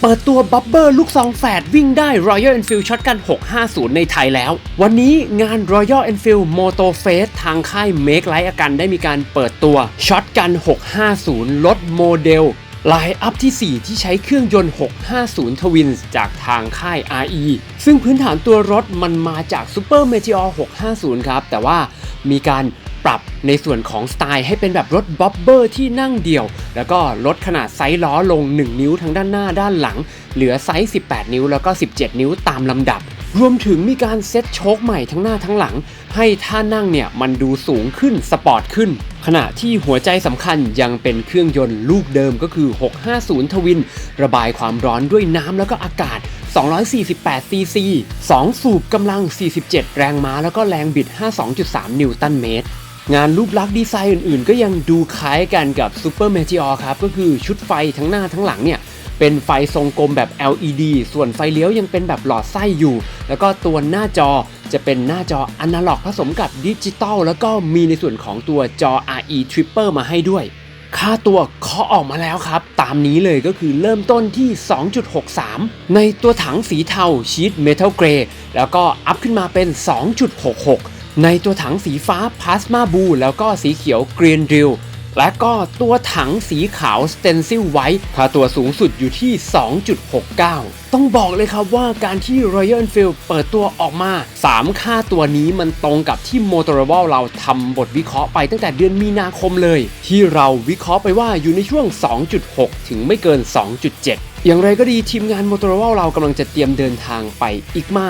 เปิดตัวบับเบอร์ลูกซองแฝดวิ่งได้ Royal Enfield Shotgun 650 ในไทยแล้ว วันนี้งาน Royal Enfield Moto Fest ทางค่าย Make Light อากันได้มีการเปิดตัว Shotgun 650 ลดโมเดลไลน์อัพที่ 4 ที่ใช้เครื่องยนต์ 650 Twins จากทางค่าย RE ซึ่งพื้นฐานตัวรถมันมาจาก Super Meteor 650 ครับ แต่ว่ามีการ ปรับในส่วนของสไตล์ให้เป็นแบบรถบ็อบเบอร์ที่นั่งเดี่ยว แล้วก็ลดขนาดไซส์ล้อลง 1 นิ้วทั้งด้านหน้าด้านหลัง เหลือไซส์ 18 นิ้วแล้วก็ 17 นิ้วตามลำดับ รวมถึงมีการเซ็ตโชคใหม่ทั้งหน้าทั้งหลัง ให้ท่านั่งเนี่ยมันดูสูงขึ้นสปอร์ตขึ้น ขณะที่หัวใจสำคัญยังเป็นเครื่องยนต์ลูกเดิมก็คือ 650 ทวิน ระบายความร้อนด้วยน้ำแล้วก็อากาศ248 ซีซี 2 สูบกำลัง 47 แรงม้า แล้วก็แรงบิด 52.3 นิวตันเมตร งานรูปลักษณ์ดีไซน์อื่นๆ ก็ยังดูคล้ายกันกับ Super Meteor ครับ ก็คือชุดไฟทั้งหน้าทั้งหลังเนี่ย เป็นไฟทรงกลมแบบ LED ส่วนไฟเลี้ยวยังเป็นแบบหลอดไส้อยู่ แล้วก็ตัวหน้าจอจะเป็นหน้าจออนาล็อกผสมกับดิจิตอลแล้วก็มีในส่วนของตัวจอ RE Tripper มาให้ด้วย ค่าตัวเคาะออกมาแล้วครับ ตามนี้เลยก็คือเริ่มต้นที่ 2.63 ในตัวถังสีเทาชีตเมทัลเกรย์แล้วก็อัพขึ้นมาเป็น 2.66 ในตัวถังสีฟ้าพาสมาบูแล้วก็สีเขียวกรีนดิลและก็ตัวถังสีขาวสเตนซิลไว้ค่าตัวสูงสุดอยู่ที่ 2.69 ต้องบอกเลยครับว่าการที่ Royal Enfield เปิดตัวออกมา 3 ค่าตัวนี้มันตรงกับที่ Motorola เราทำบทวิเคราะห์ไปตั้งแต่เดือนมีนาคมเลย ที่เราวิเคราะห์ไปว่าอยู่ในช่วง 2.6 ถึงไม่เกิน 2.7 อย่างไรก็ดีทีมงาน Motorola เรากำลังจะเตรียมเดินทางไปอีกมา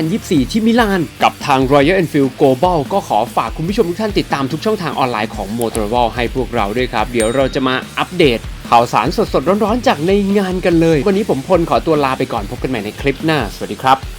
2024 ที่มิลาน กับทาง Royal Enfield Global ก็ขอฝากคุณผู้ชมทุกท่านติดตามทุกช่องทางออนไลน์ของ Motorola ให้พวกเราด้วยครับ เดี๋ยวเราจะมาอัปเดตข่าวสารสดๆ ร้อนๆ จากในงานกันเลย วันนี้ผมพลขอตัวลาไปก่อนพบกันใหม่ในคลิปหน้า สวัสดีครับ